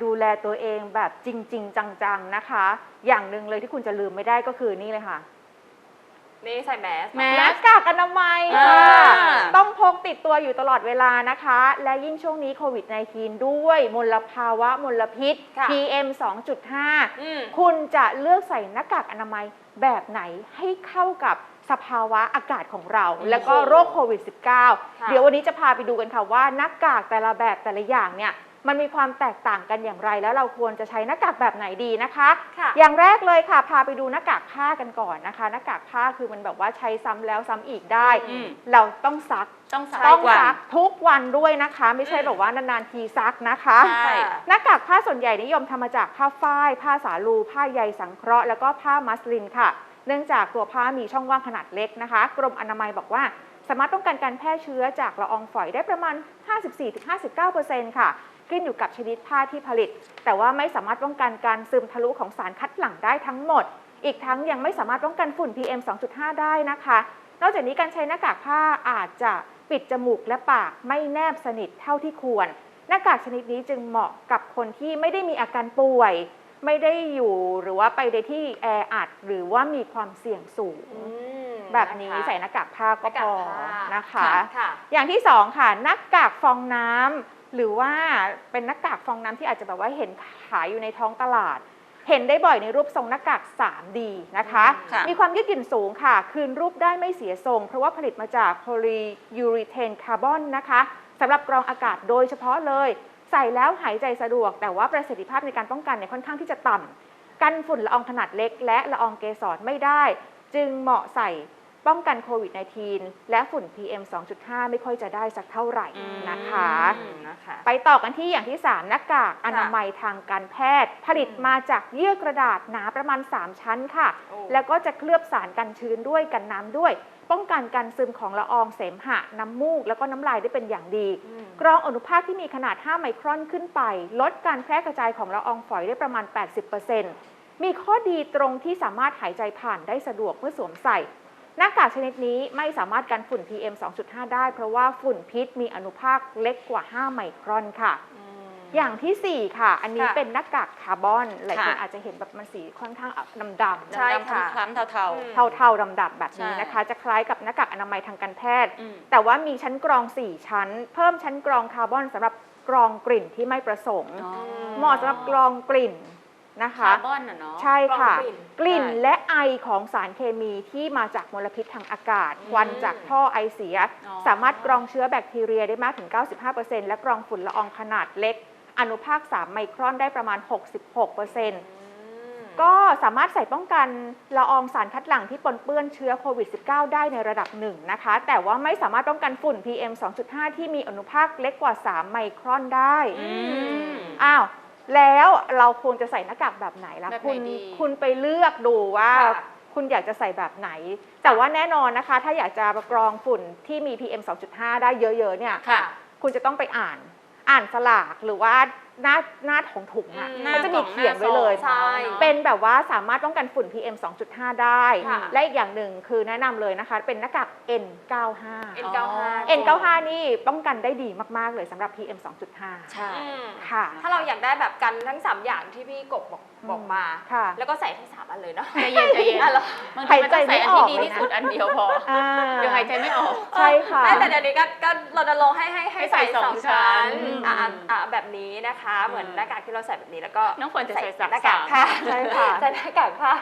แต่ถ้าอยากดูแลตัวเองแบบจริง ๆ จังๆนะคะ อย่างหนึ่งเลยที่คุณจะลืมไม่ได้ก็คือนี่เลยค่ะ นี่ใส่แมสแมหน้ากากอนามัยอ่าค่ะต้องพกติดตัวอยู่ตลอดเวลานะคะ และยิ่งช่วงนี้โควิด -19 ด้วยมลภาวะมลพิษ ค่ะ PM 2.5 อืม คุณจะเลือกใส่หน้ากากอนามัยแบบไหนให้เข้ากับ สภาวะอากาศของเราอืมแล้วก็โรคโควิด -19 เดี๋ยววันนี้จะพาไปดูกันค่ะว่าหน้ากากแต่ละแบบแต่ละอย่างเนี่ยมันมีความแตกต่างกันอย่างไรแล้วเราควรจะใช้หน้ากากแบบไหนดีนะคะค่ะอย่างแรกเลยค่ะ พาไปดูหน้ากากผ้ากันก่อนนะคะ หน้ากากผ้าคือมันแบบว่าใช้ซ้ำแล้วซ้ำอีกได้อืมเราต้องซักต้องใส่ต้องก่อนซักทุกวันด้วยนะคะ ไม่ใช่อืมแบบว่านานๆทีซักนะคะใช่หน้ากากผ้าส่วนใหญ่นิยมทำมาจากผ้าฝ้าย ผ้าสาลูผ้าใยสังเคราะห์แล้วก็ผ้ามัสลินค่ะ เนื่องจากตัวผ้ามีช่องว่างขนาดเล็กนะคะ กรมอนามัยบอกว่าสามารถป้องกันการแพร่เชื้อจากละอองฝอยได้ประมาณ 54-59%ค่ะ ขึ้นอยู่กับชนิดผ้าที่ผลิต แต่ว่าไม่สามารถป้องกันการซึมทะลุของสารคัดหลั่งได้ทั้งหมด อีกทั้งยังไม่สามารถป้องกันฝุ่น PM 2.5 ได้นะคะ นอกจากนี้การใช้หน้ากากผ้าอาจจะปิดจมูกและปากไม่แนบสนิทเท่าที่ควร หน้ากากชนิดนี้จึงเหมาะกับคนที่ไม่ได้มีอาการป่วย ไม่ได้อยู่หรือว่าไปในที่แออัดหรือว่ามีความเสี่ยงสูง อืมแบบนี้ะคะ ใส่หน้ากากผ้าก็พอหน้ากากผ้านนะคะ ค่ะ อย่างที่สองค่ะหน้ากากฟองน้ำหรือว่าเป็นหน้ากากฟองน้ำที่อาจจะแบบว่าเห็นขายอยู่ในท้องตลาด เห็นได้บ่อยในรูปทรงหน้ากาก 3D นะคะ ค่ะ มีความยืดหยุ่นสูงค่ะ คืนรูปได้ไม่เสียทรง เพราะว่าผลิตมาจากโพลียูริเทนคาร์บอนนะคะสำหรับกรองอากาศโดยเฉพาะเลย ใส่แล้วหายใจสะดวก แต่ว่าประสิทธิภาพในการป้องกันเนี่ยค่อนข้างที่จะต่ำกันฝุ่นละอองขนาดเล็ก และละอองเกสรไม่ได้ จึงเหมาะใส่ ป้องกันโควิด -19 และฝุ่น PM 2.5 ไม่ค่อยจะได้สักเท่าไหร่นะคะ อืมนะคะ ไปต่อกันที่อย่างที่ 3 หน้ากากอนามัยทางการแพทย์ ผลิตมาจากเยื่อกระดาษหนาประมาณ 3 ชั้นค่ะ โอ้แล้วก็จะเคลือบสารกันชื้นด้วยกันน้ำด้วย ป้องกันการซึมของละอองเสมหะ น้ำมูก แล้วก็น้ำลายได้เป็นอย่างดี อืม กรองอนุภาคที่มีขนาด 5 ไมครอนขึ้นไป ลดการแพร่กระจายของละอองฝอยได้ประมาณ 80%มีข้อดีตรงที่สามารถหายใจผ่านได้สะดวกเมื่อสวมใส่ หน้ากากชนิดนี้ไม่สามารถกันฝุ่น PM 2.5 ได้ เพราะว่าฝุ่นพิษมีอนุภาคเล็กกว่า 5 ไมครอนค่ะอืมอย่างทีสี่ 4 ค่ะ อันนี้ค่ะเป็นหน้ากากคาร์บอน หลายคนค่ะ อาจจะเห็นแบบมันสีค่อนข้างดำๆใช่ ดำค่ะๆคล้ำๆเทาอืมเทาๆดำๆแบบนี้ใช่นะคะ จะคล้ายกับหน้ากากอนามัยทางการแพทย์ๆอืม แต่ว่ามีชั้นกรอง 4 ชั้น เพิ่มชั้นกรองคาร์บอนสำหรับกรองกลิ่นที่ไม่ประสงค์อ๋อเหมาะสำหรับกรองกลิ่น นะคะ คาร์บอนน่ะเนาะ ใช่ค่ะ กรองกลิ่นกลิ่นใช่และไอของสารเคมีที่มาจากมลพิษทางอากาศ ควันจากท่อไอเสีย อ๋อ สามารถกรองเชื้อแบคทีเรียได้มากถึง 95%และกรองฝุ่นละอองขนาดเล็ก อนุภาค 3 ไมครอนได้ประมาณ 66%ก็สามารถใส่ป้องกันละอองสารคัดหลั่งที่ปนเปื้อนเชื้อโควิด -19 ได้ในระดับหนึ่งนะคะ แต่ว่าไม่สามารถป้องกันฝุ่น PM 2.5 ที่มีอนุภาคเล็กกว่า 3 ไมครอนได้ อืม อ้าว แล้วเราควรจะใส่หน้ากากแบบไหนล่ะแบบไหนคุณดีคุณไปเลือกดูว่าค่ะ คุณอยากจะใส่แบบไหน แต่ว่าแน่นอนนะคะ ถ้าอยากจะกรองฝุ่นที่มี PM 2.5 ได้เยอะๆเนี่ย ค่ะ คุณจะต้องไปอ่าน อ่านสลากหรือว่า หน้าหน้าของถุงอะอืมมันจะมีเขียนไว้เลยใช่ เป็นแบบว่าสามารถป้องกันฝุ่น PM 2.5 ได้ ค่ะ และอีกอย่างหนึ่งคือแนะนำเลยนะคะ เป็นหน้ากาก N95 N95 N95 นี่ป้องกันได้ดีมาก ๆ เลยสำหรับ PM 2.5 ใช่ อืมค่ะ ถ้าเราอยากได้แบบกันทั้ง 3 อย่างที่พี่กบบอกบอกมา ค่ะ แล้วก็ใส่ทั้งสามอันเลยเนาะใจเย็นใจเย็น อะเหรอบางทีมันต้องใส่อันที่ดีที่สุดอันเดียวพออ่าเดี๋ยวหายใจไม่ออก ใช่ค่ะแต่เดี๋ยวนี้ก็ก็เราจะลงค์ให้ให้ให้ให้ใส่ใส่สองสองชั้ชั้นนอะอะอืมอะแบบนี้นะคะอืมเหมือนหน้ากากที่เราใส่แบบนี้แล้วก็น้องฝนจะใส่สักหน้ากากสามผ้าใช่ค่ะใส่หน้ากากผ้า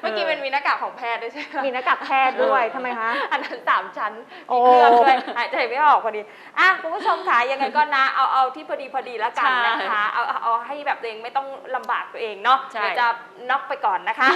เมื่อกี้มันมีหน้ากากของแพทย์ด้วยใช่ไหมมีหน้ากากแพทย์ด้วยทำไมคะอันนั้นสามชั้นโอ้มีเครื่องด้วยหายใจไม่ออกพอดีอะคุณผู้ชมค่ะยังไงก็นะเอาเอาที่พอดีพอดีแล้วกันนะคะเอาเอาเอาให้แบบตัวเองไม่ต้องลำบากตัวเองเนาะใช่เดี๋ยวจะน็อกไปก่อนนะคะ